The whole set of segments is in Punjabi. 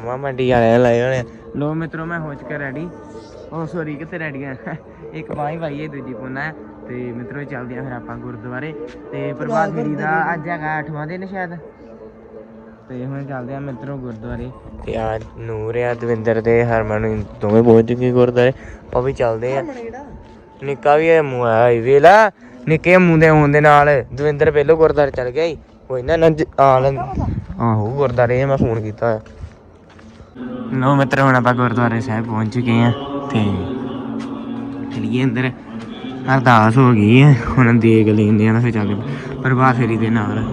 ਮਾਮਾ ਮੰਡੀ ਵਾਲੇ ਲਾਏ ਹੋਣੇ। ਲੋ ਮਿੱਤਰੋ ਮੈਂ ਹੋ ਚੁੱਕਾ ਰੈਡੀ ਉਹ ਸੌਰੀ ਕਿੱਥੇ ਰੈਡੀ ਆ? ਇੱਕ ਬਾਈ ਭਾਈ ਹੈ ਦੂਜੀ ਪੁੰਨਾ ਹੈ ਤੇ ਮਿੱਤਰੋ ਚੱਲਦੇ ਆ ਫਿਰ ਆਪਾਂ ਗੁਰਦੁਆਰੇ। ਤੇ ਪ੍ਰਭਾਤ ਫੇਰੀ ਦਾ ਅੱਜ ਹੈਗਾ 8ਵਾਂ ਦਿਨ ਸ਼ਾਇਦ। ਤੇ ਹੁਣ ਚੱਲਦੇ ਆ ਮਿੱਤਰੋ ਗੁਰਦੁਆਰੇ। ਤੇ ਆ ਨੂਰ ਆ ਦਵਿੰਦਰ ਤੇ ਹਰਮਨ ਦੋਵੇਂ ਪਹੁੰਚ ਚੁੱਕੇ ਗੁਰਦੁਆਰੇ। ਉਹ ਵੀ ਚੱਲਦੇ ਆ। ਨਿੱਕਾ ਵੀ ਹੈ ਮੂੰਹ ਆਇਆ ਈ। ਵੇਲਾ ਨਿੱਕੇ ਮੂੰਹ ਦੇ ਹੋਣ ਦੇ ਨਾਲ ਦਵਿੰਦਰ ਪਹਿਲੋਂ ਗੁਰਦੁਆਰੇ ਚੱਲ ਗਿਆ ਈ ਕੋਈ ਨਾ ਨੰਜ ਆ ਲੈਂ ਆਹੋ ਗੁਰਦੁਆਰੇ ਮੈਂ ਫੋਨ ਕੀਤਾ ਆ। ਲੋ ਮਿੱਤਰ, ਹੁਣ ਆਪਾਂ ਗੁਰਦੁਆਰੇ ਸਾਹਿਬ ਪਹੁੰਚ ਚੁੱਕੇ ਆ ਤੇ ਚਲੀਏ ਅੰਦਰ। ਅਰਦਾਸ ਹੋ ਗਈ ਹੈ, ਹੁਣ ਦੇਖ ਲੈਂਦੇ ਆ ਨਾ ਫਿਰ ਚੱਲ ਪ੍ਰਭਾਤ ਫੇਰੀ ਦੇ ਨਾਲ।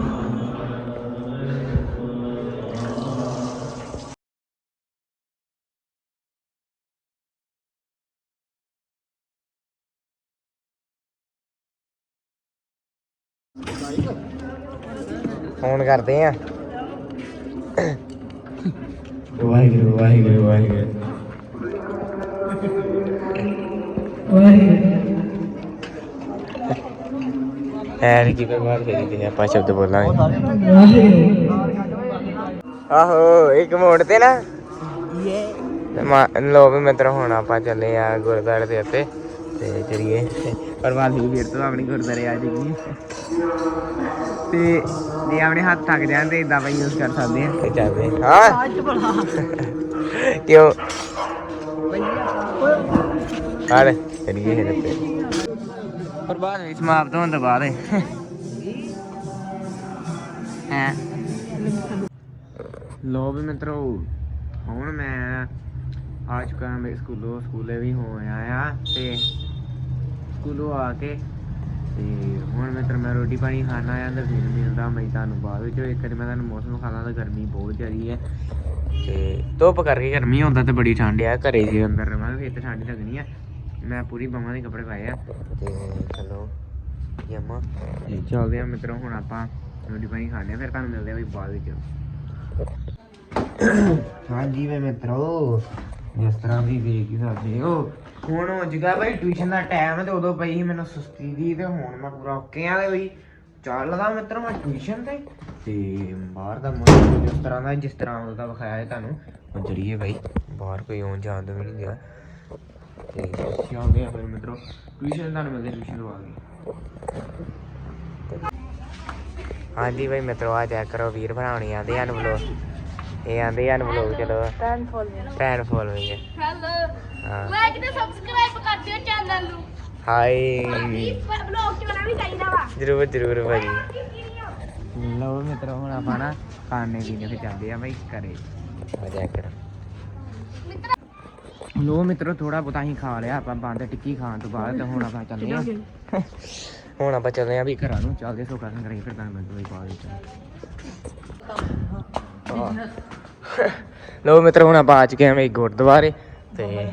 ਫੋਨ ਕਰਦੇ ਆ ਵਾਹਿਗੁਰੂ ਵਾਹਿਗੁਰੂ ਵਾਹਿਗੁਰੂ। ਐਰ ਕੀ ਪ੍ਰਭਾਤ ਫੇਰੀ ਤੇ ਆਪਾਂ ਸ਼ਬਦ ਬੋਲਾਂਗੇ। ਆਹੋ ਇੱਕ ਮੋੜ ਤੇ ਨਾ। ਲੋ ਵੀ ਮਿੱਤਰ ਹੁਣ ਆਪਾਂ ਚੱਲੇ ਆ ਗੁਰਦੁਆਰੇ ਦੇ ਉੱਤੇ। ਤੇ ਚਲੀਏ ਪ੍ਰਭਾਤ ਫੇਰੀ ਫਿਰ ਤੋਂ ਆਪਣੀ ਗੁਰਦੁਆਰੇ ਆ ਜਾਏਗੀ ਤੇ ਜੇ ਆਪਣੇ ਹੱਥ ਥੱਕ ਜਾਣ ਤੇ ਇਦਾਂ ਵੀ ਯੂਜ਼ ਕਰ ਸਕਦੇ ਆ ਤੇ ਚੱਲਦੇ ਹਾਂ। ਕਿਉਂ? ਹਾਲੇ ਚਲੀਏ ਉੱਤੇ ਪ੍ਰਭਾਤ ਵਿੱਚ ਸਮਾਪਤ ਹੋਣ ਤੋਂ ਬਾਅਦ। ਹੈ। ਲੋ ਵੀ ਮਿੱਤਰੋ ਹੁਣ ਮੈਂ ਆ ਚੁੱਕਾ ਹਾਂ ਮੇਰੇ ਸਕੂਲੋਂ, ਸਕੂਲੇ ਵੀ ਹੋ ਆਇਆ ਆ ਤੇ ਸਕੂਲੋਂ ਆ ਕੇ ਤੇ ਹੁਣ ਮਿੱਤਰ ਮੈਂ ਰੋਟੀ ਪਾਣੀ ਖਾਣਾ ਆ ਅੰਦਰ ਫਿਰ ਮਿਲਦਾ ਮੈਂ ਤੁਹਾਨੂੰ ਬਾਅਦ ਵਿੱਚ। ਇੱਕ ਵਾਰੀ ਮੈਂ ਤੁਹਾਨੂੰ ਮੌਸਮ ਖਾਣਾ ਤਾਂ ਗਰਮੀ ਬਹੁਤ ਜ਼ਿਆਦੀ ਹੈ ਤੇ ਧੁੱਪ ਕਰਕੇ ਗਰਮੀ ਹੁੰਦਾ ਤੇ ਬੜੀ ਠੰਡ ਆ, ਘਰੇ ਜੇ ਅੰਦਰ ਰਵਾਂਗੇ ਫਿਰ ਤੇ ਠੰਡ ਲੱਗਣੀ ਆ। ਮੈਂ ਪੂਰੀ ਬਾਹਾਂ ਦੇ ਕੱਪੜੇ ਪਾਏ ਆ ਤੇ ਚਲੋ, ਯਮਾ। ਚੱਲਦੇ ਆ ਮਿੱਤਰੋ, ਹੁਣ ਆਪਾਂ ਰੋਟੀ ਪਾਣੀ ਖਾਣੇ ਆ, ਫਿਰ ਤੁਹਾਨੂੰ ਮਿਲਦੇ ਆ ਵੀ ਬਾਅਦ ਵਿੱਚ। ਹਾਂਜੀ ਵੇ ਮਿੱਤਰੋ ਜਿਸ ਤਰ੍ਹਾਂ ਵੀ ਵੇਖ ਹੀ ਸਕਦੇ ਹੋ। ਹੁਣ ਹੋ ਜਗਾ ਭਾਈ ਟਿਊਸ਼ਨ ਦਾ ਟਾਈਮ ਤੇ ਉਦੋਂ ਪਈ ਸੀ ਮੈਨੂੰ ਸੁਸਤੀ ਦੀ ਤੇ ਹੁਣ ਮੈਂ ਪੂਰਾ ਓਕੇ ਆ ਤੇ ਬਈ ਚੱਲਦਾ ਮਿੱਤਰੋ ਮੈਂ ਟਿਊਸ਼ਨ ਤੇ। ਤੇ ਬਾਹਰ ਦਾ ਮੌਸਮ ਜਿਸ ਤਰ੍ਹਾਂ ਦਾ, ਜਿਸ ਤਰ੍ਹਾਂ ਉਹਦਾ ਵਿਖਾਇਆ ਹੈ ਤੁਹਾਨੂੰ। ਉਹ ਜਰੀਏ ਭਾਈ, ਬਾਹਰ ਕੋਈ ਆਉਣ ਜਾਣ ਤੋਂ ਵੀ ਨਹੀਂ ਗਿਆ। ਤੇ ਚੱਲਦੇ ਆ ਫਿਰ ਮਿੱਤਰੋ ਟਿਊਸ਼ਨ ਤੁਹਾਨੂੰ ਮਿਲਦੇ ਟਿਊਸ਼ਨ ਤੋਂ ਆ ਗਏ ਹਾਂਜੀ ਭਾਈ ਮਿੱਤਰੋ, ਆ ਚੈੱਕ ਕਰੋ ਵੀਰ ਭਰਾਉਣੀ ਆਂਦੇ ਹਨ ਵਲੋਗ ਇਹ ਆਂਦੇ ਹਨ ਵਲੋਗ ਚਲੋ। ਟੈਨ ਫੋਲੋਅਰ ਭੈਣ ਫੋਲੋਇੰਗ ਹੈ ਹੈਲੋ ਹਾਂ। ਲਾਈਕ ਤੇ ਸਬਸਕ੍ਰਾਈਬ ਕਰ ਦਿਓ ਚੈਨਲ ਨੂੰ। ਹਾਈ ਬਲੌਗ ਚ ਵੀ ਚਾਹੀਦਾ ਵਾ। ਜਰੂਰ ਜਰੂਰ ਭਾਜੀ। ਲਓ ਮਿੱਤਰੋ ਹੁਣ ਆਪਾਂ ਨਾ ਖਾਣੇ ਪੀਣੇ ਤੇ ਜਾਂਦੇ ਆ ਭਾਈ ਘਰੇ। ਆ ਜਾ ਕਰ ਲੋ ਮਿੱਤਰੋ ਥੋੜਾ ਬਹੁਤਾ ਹੀ ਖਾ ਲਿਆ ਆਪਾਂ ਬੰਦ ਟਿੱਕੀ ਖਾਣ ਤੋਂ ਬਾਅਦ ਤੇ ਹੁਣ ਆਪਾਂ ਚੱਲੇ ਆ। ਹੁਣ ਆਪਾਂ ਚੱਲੇ ਆ ਵੀ ਘਰਾਂ ਨੂੰ। ਚੱਲਦੇ ਸੋ ਕਰਨ ਕਰੀ ਫਿਰ ਤਾਂ ਮੈਂ ਦੋਈ ਬਾਅਦ ਵਿੱਚ ਲੋ ਮਿੱਤਰੋ ਹੁਣ ਆਪਾਂ ਆ ਚੁੱਕੇ ਆ ਵੀ ਗੁਰਦੁਆਰੇ ਤੇ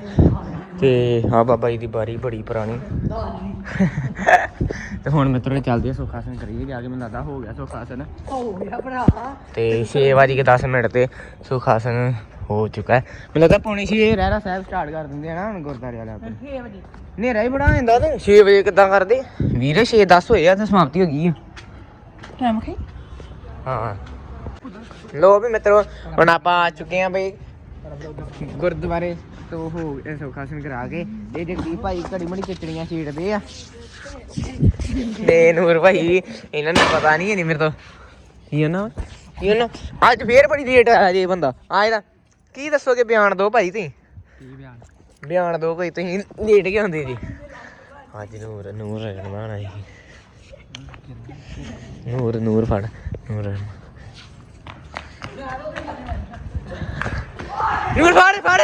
ਤੇ ਹਾਂ ਬਾਬਾ ਜੀ ਦੀ ਬਾਰੀ ਬੜੀ ਪੁਰਾਣੀ। ਤੇ ਹੁਣ ਮਿੱਤਰੋ ਚੱਲਦੇ ਆ ਸੁਖਾਸਨ ਕਰੀਏ ਜਾ ਕੇ ਮੈਨੂੰ ਲੱਗਦਾ ਹੋ ਗਿਆ ਸੁਖਾਸਨ। ਹੋ ਗਿਆ ਭਰਾ ਤੇ 6 ਵਜੇ ਕੇ 10 ਮਿੰਟ ਤੇ ਸੁਖਾਸਨ ਹੋ ਚੁੱਕਾ ਹੈ। ਮੈਨੂੰ ਲੱਗਦਾ ਪੌਣੀ 6 ਰਹਿਰਾ ਸਾਹਿਬ ਸਟਾਰਟ ਕਰ ਦਿੰਦੇ ਆ ਨਾ ਹੁਣ ਗੁਰਦਾਰੇ ਵਾਲੇ ਆਪਣੇ 6 ਵਜੇ। ਹਨੇਰਾ ਹੀ ਬੜਾ ਹੋ ਜਾਂਦਾ ਤੇ 6 ਵਜੇ ਕਿੱਦਾਂ ਕਰਦੇ? ਵੀਰੇ 6 10 ਹੋਏ ਆ ਤੇ ਸਮਾਪਤੀ ਹੋ ਗਈ ਆ। ਟਾਈਮ ਖਈ? ਹਾਂ। ਲੋ ਵੀ ਮਿੱਤਰੋ ਹੁਣ ਆਪਾਂ ਆ ਚੁੱਕੇ ਆ ਬਈ ਗੁਰਦੁਆਰੇ। ਤੋਂ ਹੋ ਇਹ ਸੁਖਾਸਨ ਕਰਾ ਕੇ। ਤੇ ਜਗਦੀਪ ਭਾਈ ਘੜੀ ਮੜੀ ਚਿੱਟੜੀਆਂ ਛੇੜਦੇ ਆ। ਤੇ ਨੂਰ ਭਾਈ ਇਹਨਾਂ ਨੂੰ ਪਤਾ ਨਹੀਂ ਹੈ ਨਹੀਂ ਮੇਰੇ ਤੋਂ। ਕੀ ਨਾ? ਕੀ ਨਾ? ਅੱਜ ਫੇਰ ਬੜੀ ਲੇਟ ਆਇਆ ਜੇ ਬੰਦਾ। ਆ ਇਹਦਾ। ਕੀ ਦੱਸੋਗੇ ਬਿਆਨ ਦਿਓ ਭਾਈ ਤੁਸੀਂ? ਕੀ ਬਿਆਨ? ਬਿਆਨ ਦਿਓ ਕੋਈ ਤੁਸੀਂ ਲੇਟ ਕਿਉਂ ਹੁੰਦੇ ਜੀ? ਅੱਜ ਨੂਰ ਨੂਰ ਰਹਿਣਾ ਜੀ ਨੂਰ ਨੂਰ ਫੜ ਨੂਰ ਨੂਰ ਫੜ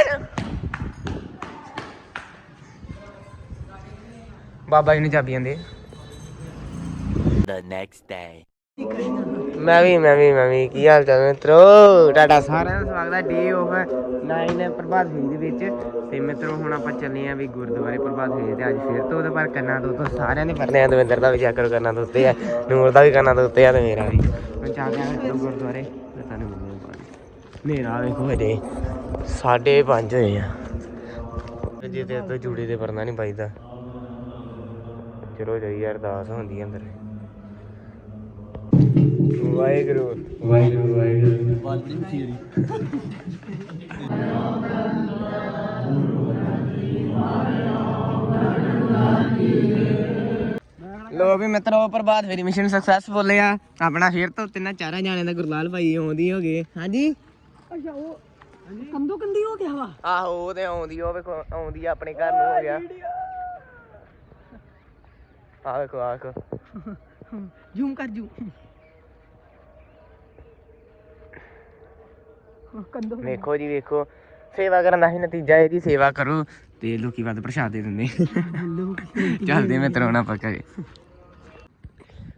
ਬਾਬਾ ਜੀ ਨੂੰ ਚਾਬੀਆਂ ਦੇ the next day. ਮੈਂ ਵੀ ਮੈਂ ਵੀ ਮੈਂ ਵੀ। ਕੀ ਹਾਲ ਚਾਲ ਮਿੱਤਰੋ? ਤੁਹਾਡਾ ਸਾਰਿਆਂ ਦਾ ਸਵਾਗਤ ਹੈ। ਡੇ ਆਫ 9 ਪ੍ਰਭਾਤ ਫੇਰੀ ਦੇ ਵਿੱਚ। ਤੇ ਮਿੱਤਰੋ ਹੁਣ ਆਪਾਂ ਚੱਲੇ ਆਂ ਵੀ ਗੁਰਦੁਆਰੇ ਪ੍ਰਭਾਤ ਫੇਰੀ ਤੇ। ਅੱਜ ਫਿਰ ਤੋਂ ਉਹਦੇ ਪਰ ਕੰਨਾਂ ਤੋਂ ਤੋਂ ਸਾਰਿਆਂ ਦੇ ਪਰਨੇ ਆ। ਦਵਿੰਦਰ ਦਾ ਵੀ ਚੈੱਕ ਕਰੋ ਕੰਨਾਂ ਤੋਂ ਉੱਤੇ ਆ। ਨੂਰ ਦਾ ਵੀ ਕੰਨਾਂ ਤੋਂ ਉੱਤੇ ਆ ਤੇ ਮੇਰਾ ਵੀ। ਹੁਣ ਚੱਲਦੇ ਆਂ ਮਿੱਤਰੋ ਗੁਰਦੁਆਰੇ। ਤੇ ਤੁਹਾਨੂੰ ਮਿਲਦੇ ਆਂ ਹਨੇਰਾ ਵੇਖੋ ਹਜੇ 5:30 ਹੋਏ ਆ। ਜੇ ਤੇ ਤੋਂ ਜੂੜੇ ਤੇ ਪਰਨਾ ਨਹੀਂ ਪਾਈਦਾ ਚਲੋ ਜਾਈ ਅਰਦਾਸ ਹੁੰਦੀ ਅੰਦਰ। ਵਾਹਿਗੁਰੂ। ਵਾਹਿਗੁਰੂ ਵਾਹਿਗੁਰੂ। ਲੋ ਵੀ ਮਿੱਤਰੋ ਪ੍ਰਭਾਤ ਫੇਰੀ ਮਿਸ਼ਨ ਸਕਸੈਸਫੁਲ ਆ। ਆਪਣਾ ਫੇਰ ਤੋਂ ਤਿੰਨਾਂ ਚਾਰਾਂ ਜਾਣਿਆਂ ਦਾ ਗੁਰਲਾਲ ਭਾਈ ਆਉਂਦੀ ਹੋ ਗਏ ਹਾਂਜੀ? ਅੱਛਾ ਉਹ ਕੰਦੋ ਕੰਦੀ ਹੋ ਗਿਆ ਵਾ? ਆਹੋ ਉਹ ਤੇ ਆਉਂਦੀ ਉਹ ਵੇਖੋ ਆਉਂਦੀ ਆ ਆਪਣੇ ਘਰ ਨੂੰ ਹੋ ਗਿਆ। ਆ ਵੇਖੋ ਆ ਵੇਖੋ। ਜ਼ੂਮ ਕਰ ਜੂ ਕੰਦੋ ਵੇਖੋ ਜੀ ਵੇਖੋ। ਸੇਵਾ ਕਰਨ ਦਾ ਹੀ ਨਤੀਜਾ ਇਹਦੀ ਸੇਵਾ ਕਰੋ ਤੇ ਲੋਕੀ ਵੱਧ ਪ੍ਰਸ਼ਾਦ ਦੇ ਦਿੰਦੇ। ਚੱਲਦੇ ਮਿੱਤਰੋ ਨਾ ਪਕੜੇ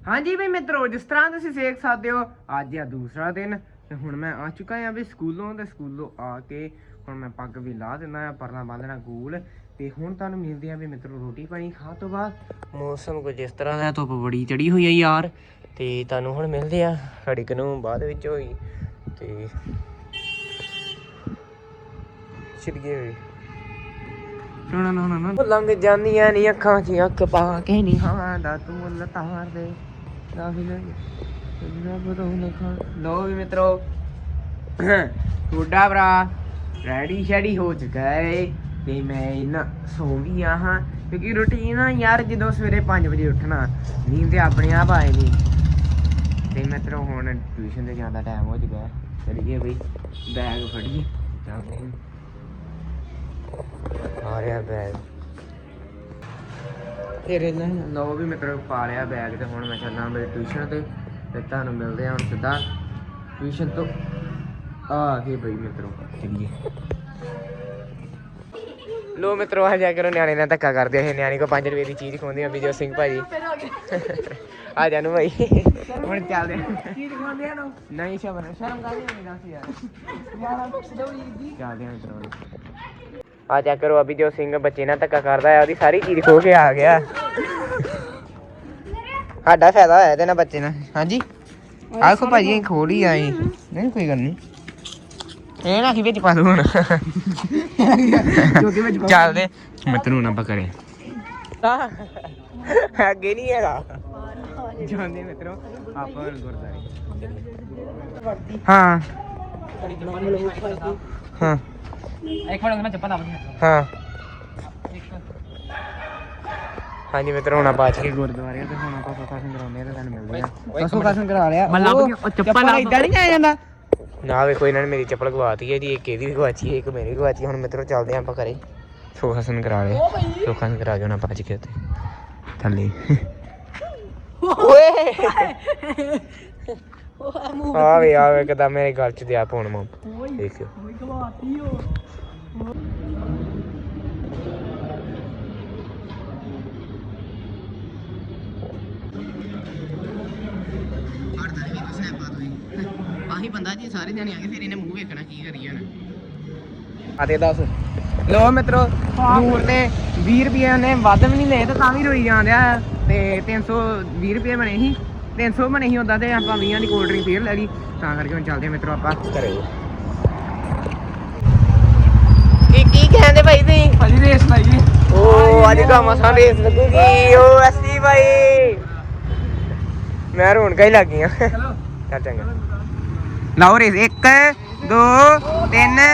ਹਾਂਜੀ ਵੀ ਮਿੱਤਰੋ ਜਿਸ ਤਰ੍ਹਾਂ ਤੁਸੀਂ ਦੇਖ ਸਕਦੇ ਹੋ ਅੱਜ ਆ ਦੂਸਰਾ ਦਿਨ। ਤੇ ਹੁਣ ਮੈਂ ਆ ਚੁੱਕਾ ਹਾਂ ਵੀ ਸਕੂਲੋਂ ਤੇ ਸਕੂਲੋਂ ਆ ਕੇ ਹੁਣ ਮੈਂ ਪੱਗ ਵੀ ਲਾ ਦਿੰਦਾ ਆ ਪਰਨਾ ਬੰਨਣਾ ਗੂਲ ਤੇ ਹੁਣ ਤੁਹਾਨੂੰ ਮਿਲਦੇ ਆ ਵੀ ਮਿੱਤਰੋ ਰੋਟੀ ਪਾਣੀ ਖਾਣ ਤੋਂ ਬਾਅਦ। ਮੌਸਮ ਕੁਝ ਇਸ ਤਰ੍ਹਾਂ ਦਾ ਧੁੱਪ ਬੜੀ ਚੜੀ ਹੋਈ ਹੈ ਯਾਰ ਤੇ ਤੁਹਾਨੂੰ ਹੁਣ ਮਿਲਦੇ ਆ ਘੜੀ ਨੂੰ ਬਾਅਦ ਵਿੱਚ ਹੋਈ ਤੇ ਛਿੜਗੇ ਹੋਏ। ਨਾ ਨਾ ਨਾ ਨਾ। ਲੰਘ ਜਾਂਦੀਆਂ ਨੀ ਅੱਖਾਂ 'ਚ, ਅੱਖ ਪਾ ਕੇ ਨੀ ਹਾਂ ਦਾ ਤੂੰ ਮੁੱਲ ਦੇ। ਨਾ ਵੀ ਲੈ। ਲੋ ਵੀ ਮਿੱਤਰੋ, ਤੁਹਾਡਾ ਭਰਾ ਰੈਡੀ ਸ਼ੈਡੀ ਹੋ ਚੁੱਕਾ ਹੈ ਤੇ ਮੈਂ ਇਹਨਾਂ ਸੌਂ ਵੀ ਆ ਹਾਂ, ਕਿਉਂਕਿ ਰੁਟੀਨ ਆ ਯਾਰ, ਜਦੋਂ ਸਵੇਰੇ 5 ਵਜੇ ਉੱਠਣਾ, ਨੀਂਦ ਤੇ ਆਪਣੇ ਆਪ ਆਏ ਨਹੀਂ ਤੇ ਮਿੱਤਰੋ, ਹੁਣ ਟਿਊਸ਼ਨ ਤੇ ਜਾਣ ਦਾ ਟਾਈਮ ਹੋ ਚੁੱਕਾ ਹੈ। ਚਲੀਏ ਬਈ ਬੈਗ ਫੜੀਏ। ਜਾਂਦੇ ਆ ਰਿਹਾ ਬੈਗ ਤੇਰੇ ਨਾਲ, ਲਓ ਵੀ ਮਿੱਤਰੋ, ਪਾ ਲਿਆ ਬੈਗ ਤੇ, ਹੁਣ ਮੈਂ ਚੱਲਾਂ ਮੇਰੀ ਟਿਊਸ਼ਨ ਤੇ। ਤੇ ਤੁਹਾਨੂੰ ਮਿਲਦੇ ਹਾਂ ਹੁਣ ਸਿੱਧਾ ਟਿਊਸ਼ਨ ਤੋਂ। ਆ ਕੇ ਬਈ ਮਿੱਤਰੋ। ਚਲੀਏ ਲੋ ਮਿੱਤਰੋ ਆ ਜਾ ਕਰੋ ਨਿਆਣੇ ਨਾਲ ਧੱਕਾ ਕਰਦੇ ਆ। ਇਹ ਨਿਆਣੇ ਕੋ 5 ਰੁਪਏ ਦੀ ਚੀਜ਼ ਖਵਾਉਂਦੇ ਆ ਵਿਜੋ ਸਿੰਘ ਭਾਜੀ। ਆ ਜਾ ਨੂੰ ਭਾਈ ਹੁਣ ਚੱਲਦੇ ਆ। ਕੀ ਦਿਖਾਉਂਦੇ ਆ ਨਾ। ਨਹੀਂ ਸ਼ਰਮ ਸ਼ਰਮ ਕਾਹਦੀ ਨਹੀਂ ਦੱਸ ਯਾਰ। ਯਾਰਾ ਸਦੌੜੀ ਦੀ ਚੱਲਦੇ ਹਾਂ ਮਿੱਤਰੋ। ਆ ਚੈੱਕ ਕਰੋ ਅਭੀ ਜੋ ਸਿੰਘ ਬੱਚੇ ਨਾਲ ਧੱਕਾ ਕਰਦਾ ਹੈ ਉਹਦੀ ਸਾਰੀ ਚੀਜ਼ ਖੋ ਕੇ ਆ ਗਿਆ। ਸਾਡਾ ਫਾਇਦਾ ਹੋਇਆ ਤੇ ਨਾ ਬੱਚੇ ਨਾਲ। ਹਾਂਜੀ? ਆਖੋ ਭਾਜੀ ਖੋਲ ਹੀ ਆਏ ਨਹੀਂ ਕੋਈ ਗੱਲ ਨਹੀਂ। ਇਹ ਨਾ ਕਿ ਵਿੱਚ ਪਾ ਦੋ ਹੁਣ। ਕਿਉਂਕਿ ਵਿੱਚ ਚੱਲਦੇ। ਮਿੱਤਰੂ ਨਾ ਪਕੜੇ ਅੱਗੇ ਨਹੀਂ ਹੈਗਾ। ਜਾਂਦੇ ਮਿੱਤਰੋ ਆਪਾਂ ਹੁਣ ਗੁਰਦਾਰੇ ਹਾਂ। ਹਾਂ ਇੱਕ ਮਿੰਟ ਮੈਂ ਚੱਪਲ ਲਾ ਹਾਂ। ਹਾਂਜੀ ਮਿੱਤਰ ਹੁਣ ਆਪਾਂ ਅੱਜ ਕੇ ਗੁਰਦੁਆਰੇ ਤੇ ਹੁਣ ਆਪਾਂ ਸੁਖਾ ਸਿੰਘ ਕਰਾਉਂਦੇ ਆ ਤੇ ਤੁਹਾਨੂੰ ਮਿਲਦੇ ਆ ਸੁਖਾ ਸਿੰਘ ਕਰਾ ਲਿਆ। ਮੈਂ ਲੱਭ ਗਿਆ, ਉਹ ਚੱਪਲ ਇਦਾਂ ਨਹੀਂ ਆ ਜਾਂਦਾ। ਨਾ ਵੇਖੋ ਇਹਨਾਂ ਨੇ ਮੇਰੀ ਚੱਪਲ ਗਵਾਤੀ ਹੈ ਜੀ ਇੱਕ ਇਹਦੀ ਵੀ ਗਵਾਚੀ ਹੈ ਇੱਕ ਮੇਰੀ ਗਵਾਚੀ ਹੈ। ਹੁਣ ਮਿੱਤਰੋ ਚੱਲਦੇ ਆ ਆਪਾਂ ਘਰੇ। ਸੁਖਾ ਸਿੰਘ ਕਰਾ ਲਿਆ। ਸੁਖਾ ਸਿੰਘ ਕਰਾ ਕੇ ਹੁਣ ਆਪਾਂ ਅੱਜ ਕੇ ਉੱਤੇ ਥੱਲੇ। ਓਏ! ਆਵੇ ਆਵੇ ਕਦਾ ਮੇਰੇ ਗਲ ਚ ਦਿਆ ਪਾਉਣ ਮਮ ਦੇਖਿਓ। ਕਵਾਤੀ ਹੋ ਸਾਰੇ ਜਣੇ ਆ ਗਏ ਫਿਰ ਇਹਨੇ ਮੂੰਹ ਵੇਖਣਾ ਕੀ ਕਰੀ ਜਾਣਾ ਆ ਦੇ ਦੱਸ। ਲੋ ਮਿੱਤਰੋ ਨੂਰ ਨੇ 20 ਰੁਪਏ ਉਹਨੇ ਵੱਧ ਵੀ ਨਹੀਂ ਲਏ ਤੇ ਤਾਂ ਵੀ ਰੋਈ ਜਾਂਦਿਆ ਤੇ 320 ਰੁਪਏ ਬਣੇ ਸੀ। 300 ਬਣੇ ਸੀ ਉਦਾਂ ਤੇ ਆਪਾਂ 20 ਦੀ ਕੋਲਡ ਡਰਿੰਕ ਫੇਰ ਲੈ ਲਈ। ਤਾਂ ਕਰਕੇ ਹੁਣ ਚੱਲਦੇ ਆ ਮਿੱਤਰੋ ਆਪਾਂ। ਘਰੇ। ਕੀ ਕੀ ਕਹਿੰਦੇ ਭਾਈ ਤੁਸੀਂ? ਭਾਜੀ ਰੇਸ ਲਾਈਏ ਓ ਅੱਜ ਤਾਂ ਮਸਾਂ ਰੇਸ ਲੱਗੂਗੀ। ਓ ਐਸੀ ਭਾਈ। ਮੈਂ ਰੌਣਕਾਂ ਹੀ ਲੱਗ ਗਈਆਂ। ਚਲੋ। ਚੱਲ ਚੰਗਾ। ਲਾਓ ਰੇਸ 1 2 3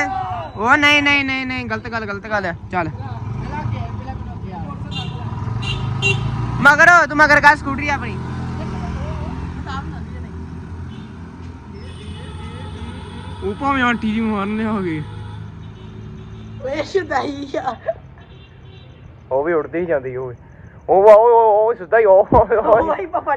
ਉਹ ਨਹੀਂ ਨਹੀਂ ਨਹੀਂ ਨਹੀਂ ਗਲਤ ਗੱਲ ਗਲਤ ਗੱਲ ਹੈ। ਚੱਲ। ਮਗਰ ਤੂੰ ਮਗਰ ਕਾ ਸਕੂਟਰੀ ਆਪਣੀ। ਉਹ ਭਾਵੇਂ ਆਂਟੀ ਜੀ ਮਾਰਨੇ ਹੋ ਗਏ। ਓਏ ਸ਼ੁਦਾਈ ਆ। ਉਹ ਵੀ ਉੜਦੀ ਹੀ ਜਾਂਦੀ ਉਹ ਉਹ ਉਹ ਉਹ ਸਿੱਧਾ ਹੀ ਉਹ ਓ ਭਾਈ ਪਾਪਾ